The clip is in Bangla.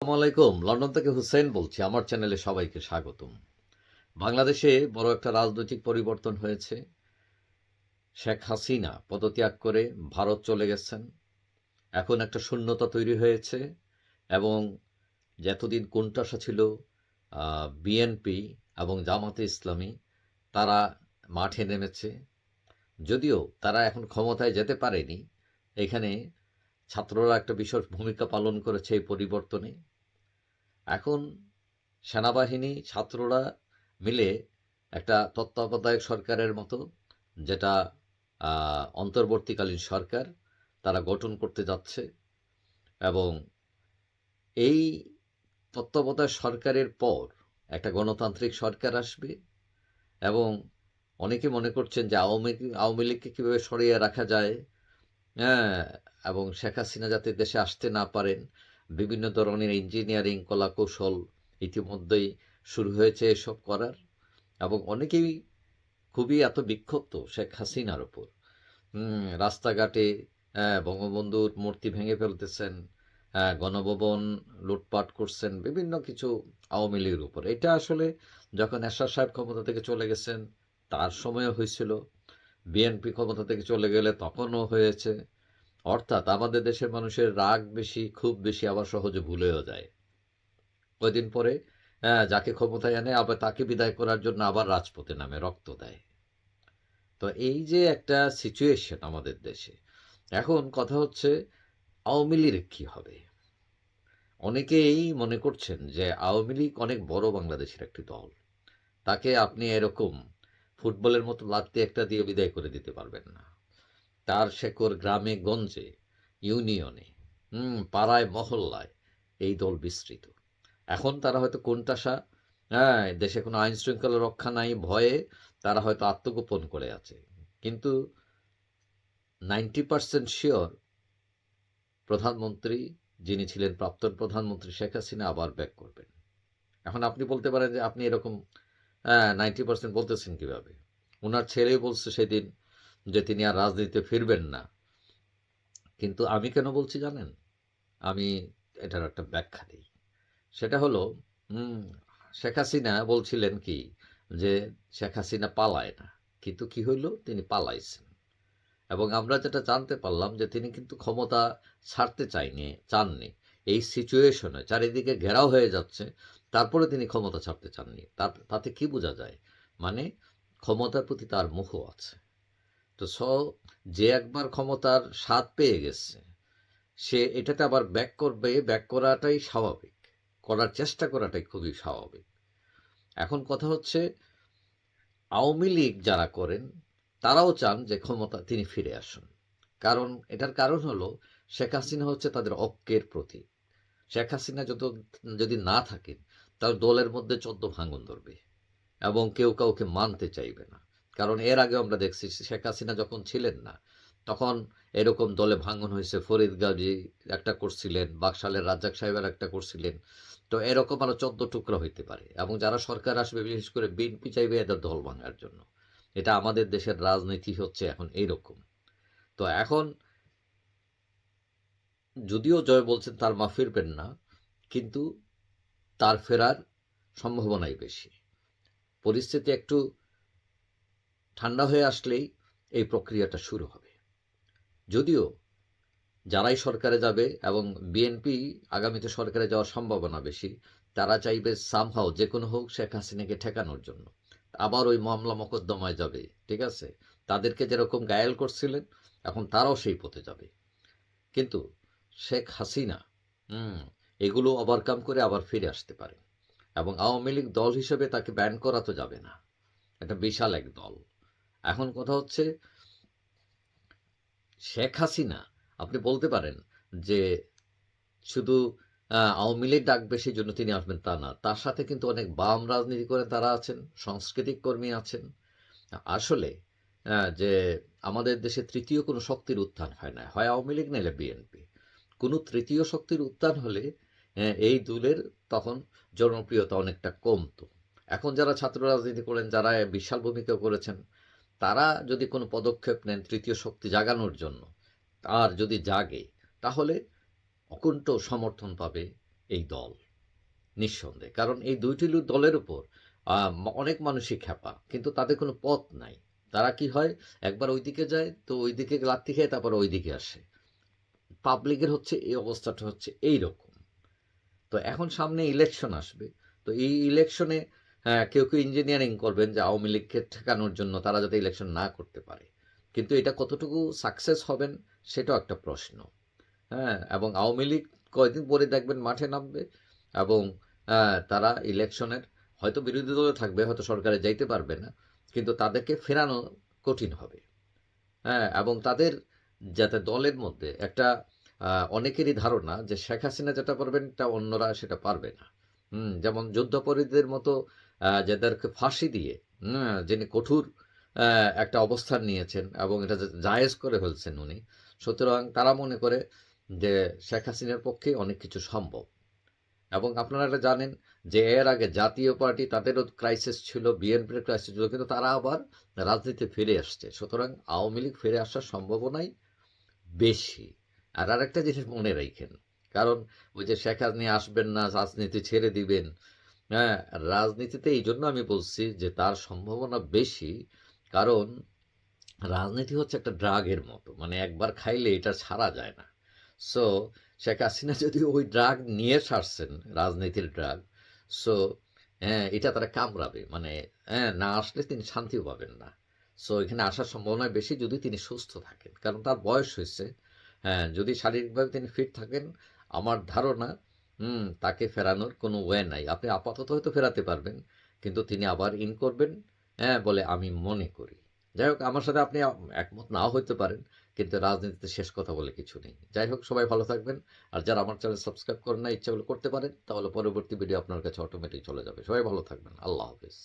আলাইকুম। লন্ডন থেকে হুসেন বলছি। আমার চ্যানেলে সবাইকে স্বাগতম। বাংলাদেশে বড় একটা রাজনৈতিক পরিবর্তন হয়েছে। শেখ হাসিনা পদত্যাগ করে ভারত চলে গেছেন। এখন একটা শূন্যতা তৈরি হয়েছে এবং যে এতদিন কোনটাসা ছিল বিএনপি এবং জামাতে ইসলামী, তারা মাঠে নেমেছে। যদিও তারা এখন ক্ষমতায় যেতে পারেনি। এখানে ছাত্ররা একটা বিশেষ ভূমিকা পালন করেছে এই পরিবর্তনে। এখন সেনাবাহিনী ছাত্ররা মিলে একটা তত্ত্বাবধায়ক সরকারের মতো, যেটা অন্তর্বর্তীকালীন সরকার, তারা গঠন করতে যাচ্ছে এবং এই তত্ত্বাবধায়ক সরকারের পর একটা গণতান্ত্রিক সরকার আসবে এবং অনেকে মনে করছেন যে আওয়ামী আওয়ামী লীগকে কীভাবে সরিয়ে রাখা যায়। হ্যাঁ এবং শেখ হাসিনা যাতে দেশে আসতে না পারেন, বিভিন্ন ধরনের ইঞ্জিনিয়ারিং কলা কৌশল ইতিমধ্যেই শুরু হয়েছে এসব করার এবং অনেকেই খুবই এত বিক্ষুব্ধ শেখ হাসিনার ওপর রাস্তাঘাটে বঙ্গবন্ধুর মূর্তি ভেঙে ফেলতেছেন গণভবন লুটপাট করছেন, বিভিন্ন কিছু আওয়ামী লীগের উপর। এটা আসলে যখন এরশাদ সাহেব ক্ষমতা থেকে চলে গেছেন, তার সময়ও হয়েছিল। বিএনপি ক্ষমতা থেকে চলে গেলে তখনও হয়েছে। অর্থাৎ আমাদের দেশের মানুষের রাগ বেশি, খুব বেশি আবার সহজে ভুলেও যায়। কয়দিন পরে যাকে ক্ষমতায় আনে, আবার তাকে বিদায় করার জন্য আবার রাজপথে নামে, রক্ত দেয়। তো এই যে একটা সিচুয়েশন আমাদের দেশে। এখন কথা হচ্ছে, আওয়ামী লীগ কি হবে? অনেকেই মনে করছেন যে আওয়ামী লীগ অনেক বড় বাংলাদেশের একটি দল। তাকে আপনি এরকম ফুটবলের মতো লাত্তি একটা দিয়ে বিদায় করে দিতে পারবেন না। তার শেকড় গ্রামে গঞ্জে, ইউনিয়নে পাড়ায় মহল্লায় এই দল বিস্তৃত। এখন তারা হয়তো কোনটাসা হ্যাঁ দেশে কোনো আইন শৃঙ্খলা রক্ষা নাই, ভয়ে তারা হয়তো আত্মগোপন করে আছে। কিন্তু নাইনটি পার্সেন্ট শিওর প্রধানমন্ত্রী, যিনি ছিলেন প্রাক্তন প্রধানমন্ত্রী শেখ হাসিনা, আবার ব্যাক করবেন। এখন আপনি বলতে পারেন যে আপনি এরকম হ্যাঁ নাইনটি পার্সেন্ট বলতেছেন কীভাবে? ওনার ছেলে বলছে সেদিন যে তিনি আর রাজনীতিতে ফিরবেন না। কিন্তু আমি কেন বলছি জানেন? আমি এটার একটা ব্যাখ্যা দিই। সেটা হলো শেখ হাসিনা বলছিলেন কি যে শেখ হাসিনা পালায় না। কিন্তু কি হইল? তিনি পালাইছেন। এবং আমরা যেটা জানতে পারলাম যে তিনি কিন্তু ক্ষমতা ছাড়তে চাইনি, চাননি। এই সিচুয়েশনে চারিদিকে ঘেরাও হয়ে যাচ্ছে, তারপরে তিনি ক্ষমতা ছাড়তে চাননি। তাতে কি বোঝা যায়? মানে ক্ষমতার প্রতি তার মোহ আছে। তো স, যে একবার ক্ষমতার স্বাদ পেয়ে গেছে, সে এটাতে আবার ব্যাক করবে ব্যাক করাটাই স্বাভাবিক, করার চেষ্টা করাটাই খুবই স্বাভাবিক। এখন কথা হচ্ছে, আওয়ামী লীগ যারা করেন, তারাও চান যে ক্ষমতা তিনি ফিরে আসুন। কারণ এটার কারণ হলো, শেখ হাসিনা হচ্ছে তাদের ঐক্যের প্রতীক। শেখ হাসিনা যত, যদি না থাকেন, তার দলের মধ্যে চোদ্দ ভাঙন ধরবে এবং কেউ কাউকে মানতে চাইবে না। কারণ এর আগে আমরা দেখছি শেখ হাসিনা যখন ছিলেন না, তখন এরকম দলে ভাঙন হয়েছে। ফরিদ গাজী একটা করছিলেন, বাকশালের রাজ্জাক সাহেবের একটা করছিলেন। তো এরকম আরও চোদ্দ টুকরা হইতে পারে এবং যারা সরকার আসবে, বিশেষ করে বিএনপি চাইবে এদের দল ভাঙার জন্য। এটা আমাদের দেশের রাজনীতি হচ্ছে এখন এইরকম। তো এখন যদিও জয় বলছেন তার মা ফিরবেন না, কিন্তু তার ফেরার সম্ভাবনাই বেশি। পরিস্থিতি একটু ঠান্ডা হয়ে আসলেই এই প্রক্রিয়াটা শুরু হবে। যদিও যারাই সরকারে যাবে এবং বিএনপি আগামীতে সরকারে যাওয়ার সম্ভাবনা বেশি, তারা চাইবে সামহাও যে কোনো হোক শেখ হাসিনাকে ঠেকানোর জন্য। আবার ওই মামলা মোকদ্দমায় যাবে, ঠিক আছে? তাদেরকে যেরকম গায়েল করছিলেন, এখন তারাও সেই পথে যাবে। কিন্তু শেখ হাসিনা এগুলো ওভারকাম করে আবার ফিরে আসতে পারে। এবং আওয়ামী লীগ দল হিসেবে তাকে ব্যান করা তো যাবে না। এটা বিশাল এক দল। এখন কথা হচ্ছে, শেখ হাসিনা, আপনি বলতে পারেন যে শুধু আওয়ামী লীগ ডাকবে সেই জন্য তিনি আসবেন তা না। তার সাথে কিন্তু অনেক বাম রাজনীতি করে তারা আছেন, সাংস্কৃতিক কর্মী আছেন। আসলে যে আমাদের দেশে তৃতীয় কোনো শক্তির উত্থান হয় না। হয় আওয়ামী লীগ, নাইলে বিএনপি। কোনো তৃতীয় শক্তির উত্থান হলে এই দলের তখন জনপ্রিয়তা অনেকটা কমতো। এখন যারা ছাত্র রাজনীতি করেন, যারা বিশাল ভূমিকা করেছেন তারা যদি কোনো পদক্ষেপ নেন তৃতীয় শক্তি জাগানোর জন্য, আর যদি জাগে, তাহলে অকুণ্ঠ সমর্থন পাবে এই দল। নিঃসন্দেহে, কারণ এই দুইটি দলের উপর অনেক মানুষই খেপা কিন্তু তাদের কোনো পথ নাই। তারা কি হয়, একবার ওইদিকে যায়, তো ওইদিকে লাত্তি খেয়ে তারপর ওইদিকে আসে। পাবলিকের হচ্ছে, এই অবস্থাটা হচ্ছে এই রকম তো এখন সামনে ইলেকশন আসবে, তো এই ইলেকশনে কেউ কেউ ইঞ্জিনিয়ারিং করবেন যে আওয়ামী লীগকে ঠেকানোর জন্য তারা যাতে ইলেকশন না করতে পারে। কিন্তু এটা কতটুকু সাকসেস হবেন সেটাও একটা প্রশ্ন। হ্যাঁ এবং আওয়ামী লীগ কয়েকদিন পরে দেখবেন মাঠে নামবে এবং আহ, তারা ইলেকশনের হয়তো বিরোধী দলে থাকবে হয়তো সরকারে যাইতে পারবে না কিন্তু তাদেরকে ফেরানো কঠিন হবে। হ্যাঁ এবং তাদের যাতে দলের মধ্যে একটা অনেকেরই ধারণা যে শেখ হাসিনা যেটা পারবেন তা অন্যরা সেটা পারবে না। হুম, যেমন যুদ্ধাপরাধীদের মতো যাদেরকে ফাঁসি দিয়ে যিনি কঠোর একটা অবস্থান নিয়েছেন এবং এটা জায়েজ করে ফেলছেন উনি সুতরাং তারা মনে করে যে শেখ হাসিনার পক্ষে অনেক কিছু সম্ভব। এবং আপনারা জানেন যে এর আগে জাতীয় পার্টি তাদেরও ক্রাইসিস ছিল বিএনপির ক্রাইসিস ছিল কিন্তু তারা আবার রাজনীতিতে ফিরে আসছে। সুতরাং আওয়ামী লীগ ফিরে আসার সম্ভাবনাই বেশি। আর আরেকটা জিনিস মনে রাখেন কারণ ওই যে শেখ হাসিনা আসবেন না, রাজনীতি ছেড়ে দিবেন। হ্যাঁ রাজনীতিতে এই জন্য আমি বলছি যে তার সম্ভাবনা বেশি, কারণ রাজনীতি হচ্ছে একটা ড্রাগের মতো মানে একবার খাইলে এটা ছাড়া যায় না। সো শেখ হাসিনা যদি ওই ড্রাগ নিয়ে সারছেন, রাজনীতির ড্রাগ সো হ্যাঁ এটা তারা কামড়াবে মানে হ্যাঁ না আসলে তিনি শান্তিও পাবেন না। সো এখানে আসার সম্ভাবনা বেশি যদি তিনি সুস্থ থাকেন, কারণ তার বয়স হয়েছে হ্যাঁ যদি শারীরিকভাবে তিনি ফিট থাকেন আমার ধারণা, হুম, তাকে ফেরানোর কোনো ওয়ে নাই। আপনি আপাতত হয়তো ফেরাতে পারবেন, কিন্তু তিনি আবার ইন করবেন হ্যাঁ বলে আমি মনে করি। যাই হোক, আমার সাথে আপনি একমত নাও হতে পারেন, কিন্তু রাজনীতিতে শেষ কথা বলে কিছু নেই। যাই হোক, সবাই ভালো থাকবেন, আর যারা আমার চ্যানেল সাবস্ক্রাইব করেন না ইচ্ছা করতে পারেন, তাহলে পরবর্তী ভিডিও আপনার কাছে অটোমেটিক চলে যাবে। সবাই ভালো থাকবেন। আল্লাহ হাফিজ।